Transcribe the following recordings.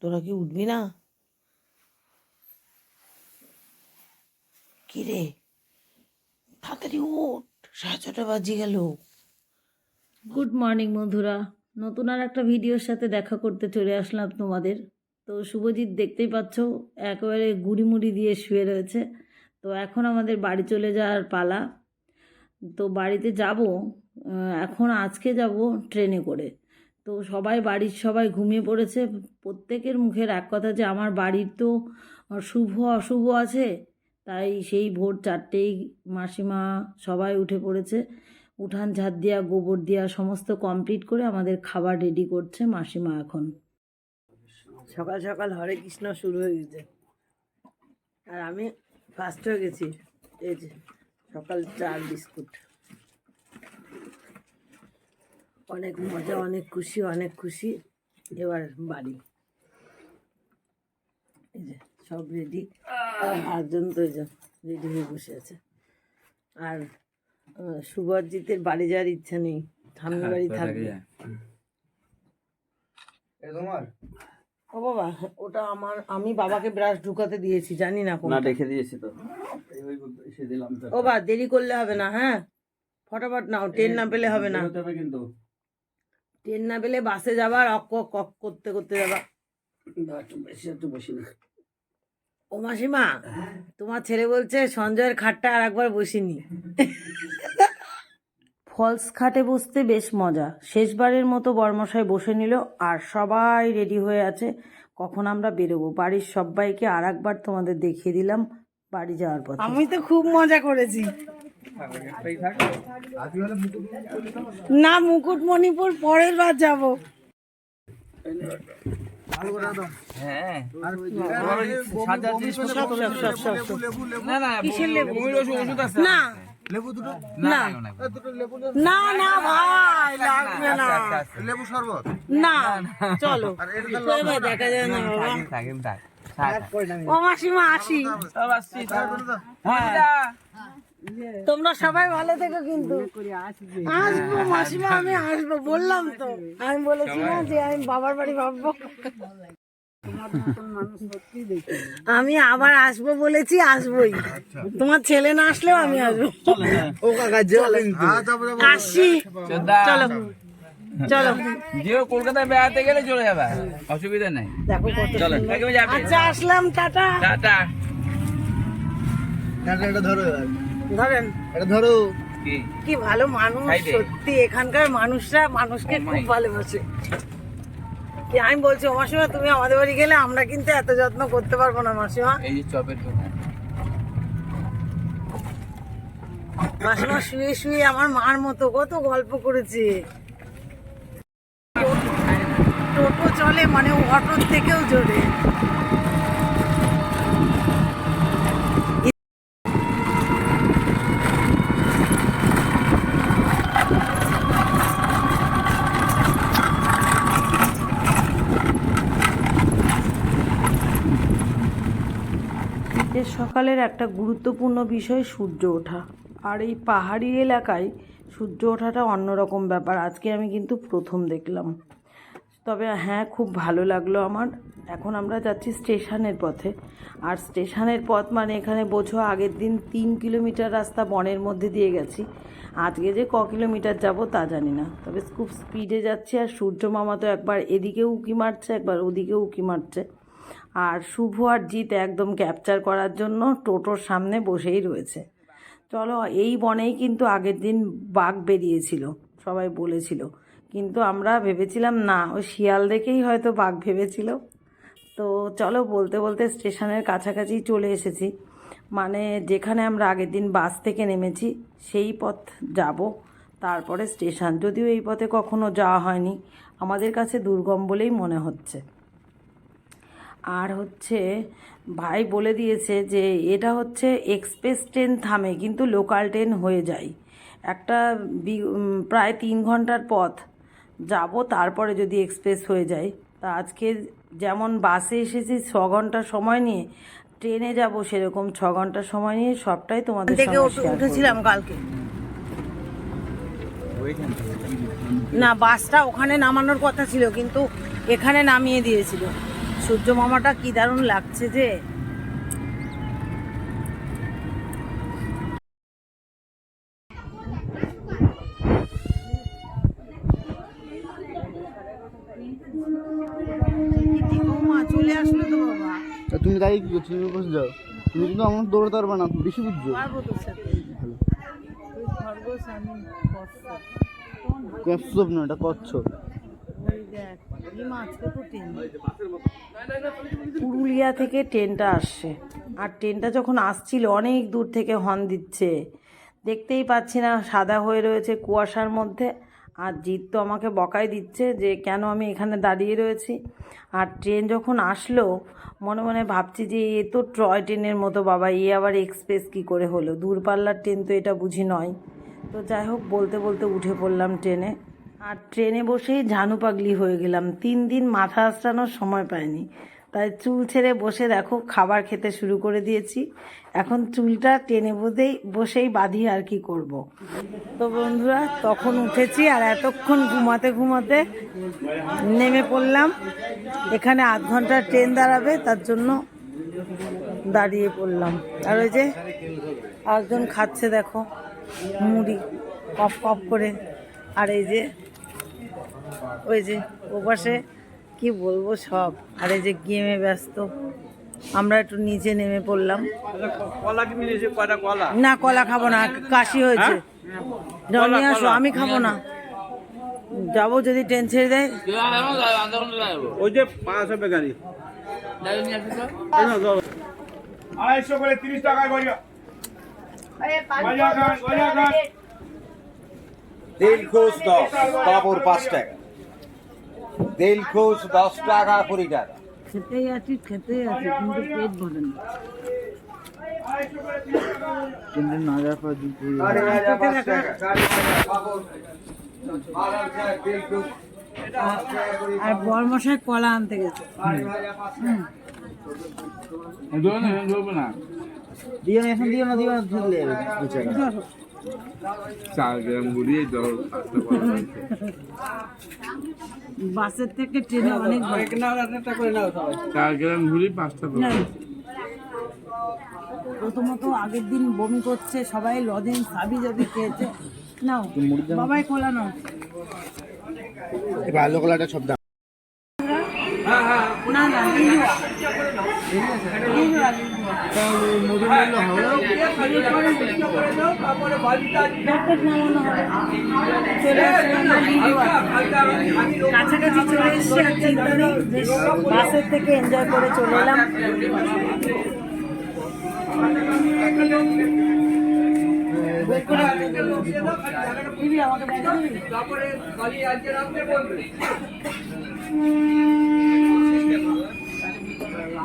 তোরা কি উঠবি না? কি রে? তাড়াতাড়ি উঠ, সাড়ে ছটা বাজে গেল। গুড মর্নিং বন্ধুরা। নতুন আর একটা ভিডিওর সাথে দেখা করতে চলে আসলাম তোমাদের। তো শুভজিৎ দেখতেই পাচ্ছ, একেবারে গুড়ি মুড়ি দিয়ে শুয়ে রয়েছে। তো এখন আমাদের বাড়ি চলে যাওয়ার পালা। তো বাড়িতে যাব এখন আজকে যাব ট্রেনে করে। তো সবাই বাড়ির সবাই ঘুমিয়ে পড়েছে। প্রত্যেকের মুখের এক কথা যে আমার বাড়ির তো শুভ অশুভ আছে, তাই সেই ভোর চারটেই মাসিমা সবাই উঠে পড়েছে। উঠান ঝাড় দেওয়া গোবর দেওয়া সমস্ত কমপ্লিট করে আমাদের খাবার রেডি করছে মাসিমা এখন। সকাল সকাল হরে কৃষ্ণ শুরু হয়ে গেছে। আর আমি ফার্স্ট হয়ে গেছি। এই যে সকাল চার বিস্কুট। অনেক মজা অনেক খুশি অনেক খুশি। এবার বাড়ি। এই যে সব রেডি আটজন তো রেডি হয়ে বসে আছে। আর সুভজিতের বাড়ি যাওয়ার ইচ্ছা নেই। সামনে বাড়ি থাকবে। ও বাবা ওটা আমার আমি বাবাকে ব্রাশ ঢুকাতে দিয়েছি জানি না না কোনটা রেখে দিয়েছি তো। এই দিলাম তো ও বা দেরি করলে হবে না হ্যাঁ? ফটাফট নাও ট্রেন না পেলে হবে না। কিন্তু। ট্রেন না পেলে বাসে যাবার অক অক অক করতে করতে যাবা। একটু না। ও মাসিমা তোমার ছেলে বলছে সঞ্জয়ের খাটটা আর একবার বসিনি। ফলস খাটে বসতে বেশ মজা। শেষবারের মতো বর্মশাই বসে নিল আর সবাই রেডি হয়ে আছে। কখন আমরা বেরোবো? বাড়ির সবাইকে আর একবার তোমাদের দেখিয়ে দিলাম। বাড়ি যাওয়ার পথে। আমি তো খুব মজা করেছি। না মুকুটমণিপুর পরের বার যাব। হ্যাঁ। না না লেবু? ওষুধ না। না না। না ভাই লাগবে না। লেবু শরবত? না চলো। দেখা যায় না ও মাসিমা আসি। আসছি। হ্যাঁ তোমরা সবাই ভালো থেকো কিন্তু। আসব। মাসিমা আমি আসব বললাম তো। আমি বলেছি না যে আমি বাবার বাড়ি ভাববো। আমি আবার আসব বলেছি আসবোই। তোমার ছেলে না আসলেও আমি আসব। ও কাকা জল হ্যাঁ যাব যাব। আসি। চলো। চলো। যেও কলকাতায় বেড়াতে গেলে চলে যাবে। অসুবিধা নাই। চলো আচ্ছা আসলাম টাটা। টাটা। এটা এটা ধরো ধরেন। এটা ধরো। কি? কি ভালো মানুষ সত্যি এখানকার মানুষরা মানুষকে খুব ভালোবাসে। কি আমি বলছি ও মাসিমা তুমি আমাদের বাড়ি গেলে আমরা কিন্তু এত যত্ন করতে পারব না মাসিমা। এই যে চপের দোকান। মাসিমা শুয়ে শুয়ে আমার মার মতো কত গল্প করেছে। টোটো চলে মানে অটোর থেকেও জোরে। সকালের একটা গুরুত্বপূর্ণ বিষয়, সূর্য ওঠা। আর এই পাহাড়ি এলাকায় সূর্য ওঠাটা অন্যরকম ব্যাপার। আজকে আমি কিন্তু প্রথম দেখলাম। তবে হ্যাঁ খুব ভালো লাগল আমার। এখন আমরা যাচ্ছি স্টেশনের পথে। আর স্টেশনের পথ মানে এখানে বোঝো আগের দিন তিন কিলোমিটার রাস্তা বনের মধ্যে দিয়ে গেছি। আজকে যে ক কিলোমিটার যাব তা জানি না। তবে খুব স্পিডে যাচ্ছি আর সূর্য মামা তো একবার এদিকে উঁকি মারছে, একবার ওদিকে উঁকি মারছে। আর শুভ আর জিৎ একদম ক্যাপচার করার জন্য টোটোর সামনে বসেই রয়েছে। চলো, এই বনেই কিন্তু আগের দিন বাঘ বেরিয়েছিল, সবাই বলেছিল। কিন্তু আমরা ভেবেছিলাম, না, ওই শিয়াল দেখেই হয়তো বাঘ ভেবেছিল। তো চলো বলতে বলতে স্টেশনের কাছাকাছি চলে এসেছি। মানে যেখানে আমরা আগের দিন বাস থেকে নেমেছি, সেই পথ যাব। তারপরে স্টেশন, যদিও এই পথে কখনো যাওয়া হয়নি। আমাদের কাছে দুর্গম বলেই মনে হচ্ছে। আর হচ্ছে, ভাই বলে দিয়েছে যে এটা হচ্ছে এক্সপ্রেস ট্রেন থামে, কিন্তু লোকাল ট্রেন হয়ে যায়। একটা প্রায় তিন ঘণ্টার পথ। যাব তারপরে যদি এক্সপ্রেস হয়ে যায়। তা আজকে যেমন বাসে এসেছি ছ ঘণ্টা সময় নিয়ে ট্রেনে যাব সেরকম ছ ঘণ্টা সময় নিয়ে সবটাই তোমাদের থেকে। উঠেছিলাম কালকে। না বাসটা ওখানে নামানোর কথা ছিল কিন্তু এখানে নামিয়ে দিয়েছিল। সূর্য মামাটা কি দারুণ লাগছে যে চলে আসলো তো বাবা। তা তুমি তাই কি করছ? তুমি বসে যাও। তুমি কিন্তু আমার দৌড়াতে পারবে না বেশি বুঝছ? পারব তোর সাথে তুই খরগোশ আমি কচ্ছপ। না এটা কচ্ছপ। পুরুলিয়া থেকে ট্রেনটা আসছে। আর ট্রেনটা যখন আসছিল অনেক দূর থেকে হর্ন দিচ্ছে। দেখতেই পাচ্ছি না সাদা হয়ে রয়েছে কুয়াশার মধ্যে। আর জিৎ তো আমাকে বকাই দিচ্ছে যে, কেন আমি এখানে দাঁড়িয়ে রয়েছি? আর ট্রেন যখন আসলো, মনে মনে ভাবছি যে, এ তো ট্রয় ট্রেনের মতো বাবা, এ আবার এক্সপ্রেস কি করে হলো? দূরপাল্লার ট্রেন তো এটা বুঝি নয়। তো যাই হোক, বলতে বলতে উঠে পড়লাম ট্রেনে। আর ট্রেনে বসেই ঝানু পাগলি হয়ে গেলাম। তিন দিন মাথা আঁচড়ানোর সময় পাইনি। তাই চুল ছেড়ে বসে দেখো, খাবার খেতে শুরু করে দিয়েছি। এখন চুলটা টেনে বোধেই বসেই বাঁধি আর কি করব। তো বন্ধুরা, তখন উঠেছি আর এতক্ষণ ঘুমাতে ঘুমাতে নেমে পড়লাম। এখানে আধ ঘণ্টা ট্রেন দাঁড়াবে, তার জন্য দাঁড়িয়ে পড়লাম। আর ওই যে একজন খাচ্ছে দেখো, মুড়ি কপ কপ করে। আর এই যে, ওই যে ও পাশে কি বলব সব। আর এই যে গেমে ব্যস্ত আমরা একটু নিচে নেমে পড়লাম। কলা না কলা খাব না কাশি হয়েছে। নিয়ে আসো আমি খাব না। যাব যদি ট্রেন ছেড়ে দেয়। ওই যে পাঁচ হবে গাড়ি। আড়াইশো করে তিরিশ টাকা দশ কাপড় পাঁচ টাকা। দিলখুশ দশ টাকা কুড়ি টাকা। খেতেই আছি খেতেই আছি কিন্তু পেট ভরে না। ট্রেনটা না যাওয়ার পর আর বরমশাই কলা আনতে গেছে। ধরবে না দিও না দিও না দিও না চার গ্রাম ঘুরিয়ে জল বাসের থেকে ট্রেনে অনেক ভালো। চার গ্রাম ঘুরি পাঁচটা। প্রথমত আগের দিন বমি করছে সবাই লদিন সাবি যাবি খেয়েছে। নাও বাবাই খোলা নাও। ভালো কলাটা সব দাম না না। কাছাকাছি চলে এসছি আর চিন্তা নেই বাসের থেকে এনজয় করে চলে এলাম আমাকে দিবি?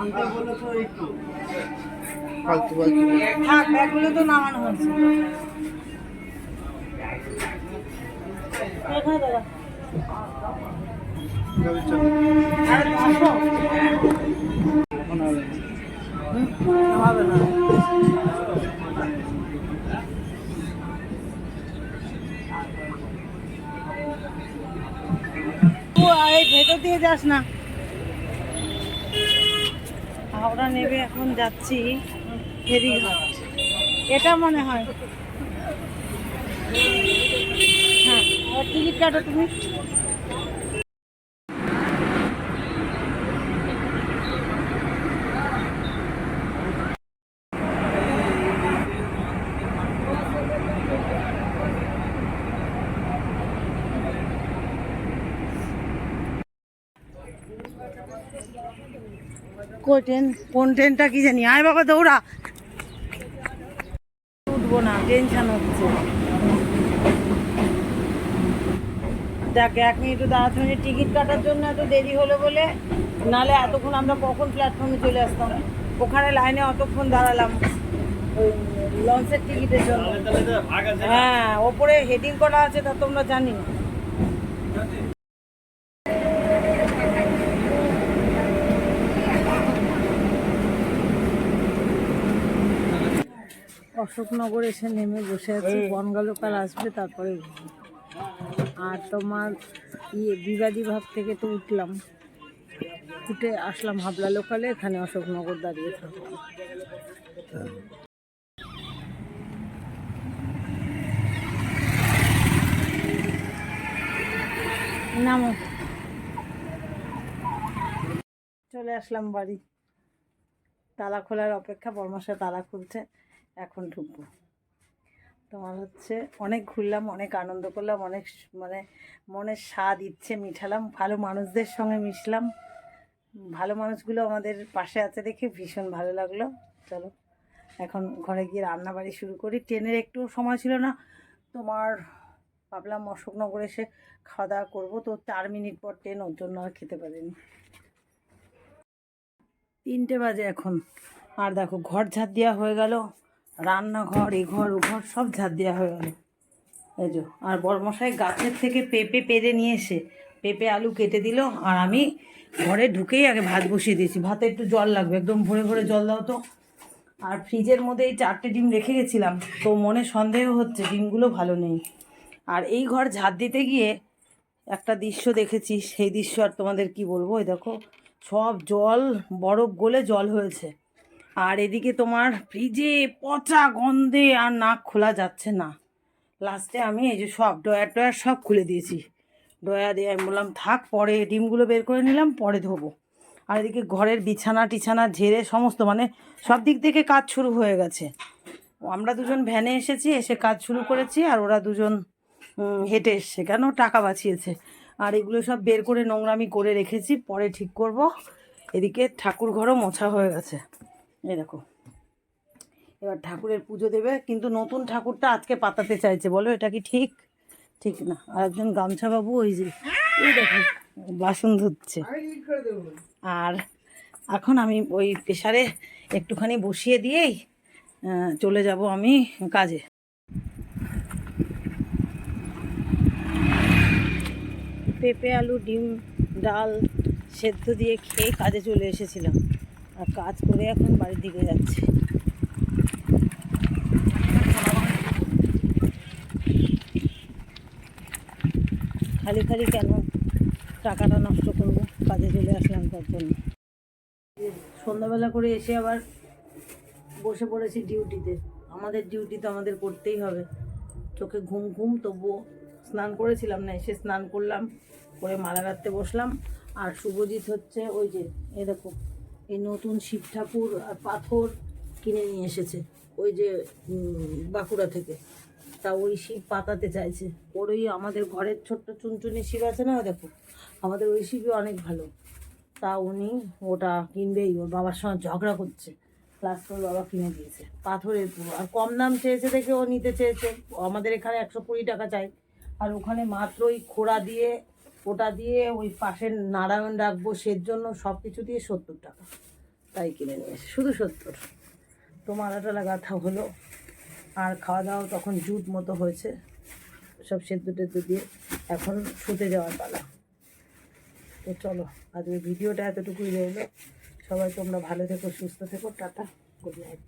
ফালতু ফালতু থাক ব্যাগগুলো তো নামানো। হবে না। এই ভেতর দিয়ে যাস না। হাওড়া নেবে এখন যাচ্ছি ফেরিঘাট এটা মনে হয়। হ্যাঁ। টিকিট কাটো তুমি? কই ট্রেন কোন ট্রেনটা কি জানি? আয় বাবা, দৌড়া। উঠবো না, টেনশন হচ্ছে। দেখ, এক মিনিট দাঁড়াতে মিনিট টিকিট কাটার জন্য এত দেরি হলো বলে, নালে এতক্ষণ আমরা কখন প্ল্যাটফর্মে চলে আসতাম? ওখানে লাইনে অতক্ষণ দাঁড়ালাম। লঞ্চের টিকিটের জন্য। হ্যাঁ ওপরে হেডিং করা আছে, তা তোমরা জানি না অশোকনগর এসে নেমে বসে আছি। বনগালোকার আসবে তারপরে আর তোমার ইয়ে বিবাদী ভাব থেকে তো উঠলাম। উঠে আসলাম হাবলা লোকালে এখানে অশোকনগর দাঁড়িয়ে থাকব। নামো। চলে আসলাম বাড়ি। তালা খোলার অপেক্ষা বর্মাশা তালা খুলছে। এখন ঢুকবো। তোমার হচ্ছে অনেক ঘুরলাম, অনেক আনন্দ করলাম, অনেক মানে মনের স্বাদ, ইচ্ছে মিঠালাম, ভালো মানুষদের সঙ্গে মিশলাম। ভালো মানুষগুলো আমাদের পাশে আছে দেখে ভীষণ ভালো লাগল। চলো, এখন ঘরে গিয়ে রান্নাবাড়ি শুরু করি। ট্রেনের একটু সময় ছিল না, তোমার ভাবলাম অশোকনগর এসে খাওয়া দাওয়া করব, তো চার মিনিট পর ট্রেন ওর জন্য আর খেতে পারিনি। তিনটে বাজে এখন। আর দেখো, ঘর ঝাড় দেওয়া হয়ে গেল। রান্নাঘর এ ঘর, ও ঘর, সব ঝাড় দেওয়া হয়ে গেল। এই যে, আর বড়মশাই গাছের থেকে পেঁপে পেরে নিয়ে এসে পেঁপে, আলু কেটে দিল, আর আমি ঘরে ঢুকেই আগে ভাত বসিয়ে দিয়েছি। ভাতে একটু জল লাগবে, একদম ভরে ভরে জল দাও তো। আর ফ্রিজের মধ্যে এই চারটে ডিম রেখে গেছিলাম, তো মনে সন্দেহ হচ্ছে ডিমগুলো ভালো নেই। আর এই ঘর ঝাড় দিতে গিয়ে একটা দৃশ্য দেখেছি, সেই দৃশ্য আর তোমাদের কি বলব? দেখো, সব জল, বরফ গলে জল হয়েছে। আর এদিকে তোমার ফ্রিজে পচা গন্ধে আর নাক খোলা যাচ্ছে না। লাস্টে আমি এই যে সব ডয়ার টয়ার সব খুলে দিয়েছি। ডয়া দিয়ে আমি বললাম, থাক, পরে ডিমগুলো বের করে নিলাম, পরে ধোবো। আর এদিকে ঘরের বিছানা টিছানা ঝেড়ে সমস্ত মানে সব দিক থেকে কাজ শুরু হয়ে গেছে। আমরা দুজন ভ্যানে এসেছি, এসে কাজ শুরু করেছি, আর ওরা দুজন হেঁটে এসছে, কেন? টাকা বাঁচিয়েছে। আর এগুলো সব বের করে নোংরামি করে রেখেছি, পরে ঠিক করব। এদিকে ঠাকুর ঘরও মোছা হয়ে গেছে। এই দেখো। এবার ঠাকুরের পুজো দেবে কিন্তু নতুন ঠাকুরটা আজকে পাতাতে চাইছে বলো এটা কি ঠিক? ঠিক না আর একজন গামছা বাবু ওই যে এই দেখো বাসন ধুচ্ছে। আর এখন আমি ওই প্রেশারে একটুখানি বসিয়ে দিয়েই চলে যাব আমি কাজে। পেঁপে আলু ডিম ডাল সেদ্ধ দিয়ে খেয়ে কাজে চলে এসেছিলাম। আর কাজ করে এখন বাড়ির দিকে যাচ্ছে। খালি খালি কেন টাকাটা নষ্ট করব? কাজে চলে আসলাম তার জন্য। সন্ধ্যাবেলা করে এসে আবার বসে পড়েছি ডিউটিতে। আমাদের ডিউটি তো আমাদের করতেই হবে। চোখে ঘুম ঘুম, তবুও স্নান করেছিলাম না, এসে স্নান করলাম, করে মালা গাঁথতে বসলাম। আর শুভজিৎ হচ্ছে ওই যে, এ দেখো এই নতুন শিব ঠাকুর আর পাথর কিনে নিয়ে এসেছে, ওই যে বাঁকুড়া থেকে। তা ওই শিব পাতাতে চাইছে। ওর ওই আমাদের ঘরের ছোট্ট চুনচুনি শিব আছে না, দেখো? আমাদের ওই শিবই অনেক ভালো। তা উনি ওটা কিনবেই, ওর বাবার সঙ্গে ঝগড়া করছে। লাস্ট ওর বাবা কিনে দিয়েছে, পাথরের পুরো। আর কম দাম চেয়েছে দেখে ও নিতে চেয়েছে। আমাদের এখানে একশো কুড়ি টাকা চাই। আর ওখানে মাত্র ওই খোড়া দিয়ে ওটা দিয়ে ওই পাশের নারায়ণ রাখব সের জন্য সব কিছু দিয়ে সত্তর টাকা। তাই কিনে নিয়েছে শুধু সত্তর। তো মালাটালা গাঁথা হলো। আর খাওয়া দাওয়া তখন জুট মতো হয়েছে। সব সেদ্ধ টেদ্ধ দিয়ে এখন শুতে যাওয়ার পালা। তো চলো আজকে ভিডিওটা এতটুকুই রইল। সবাই তোমরা ভালো থেকো, সুস্থ থেকো, টাটা গুড নাইট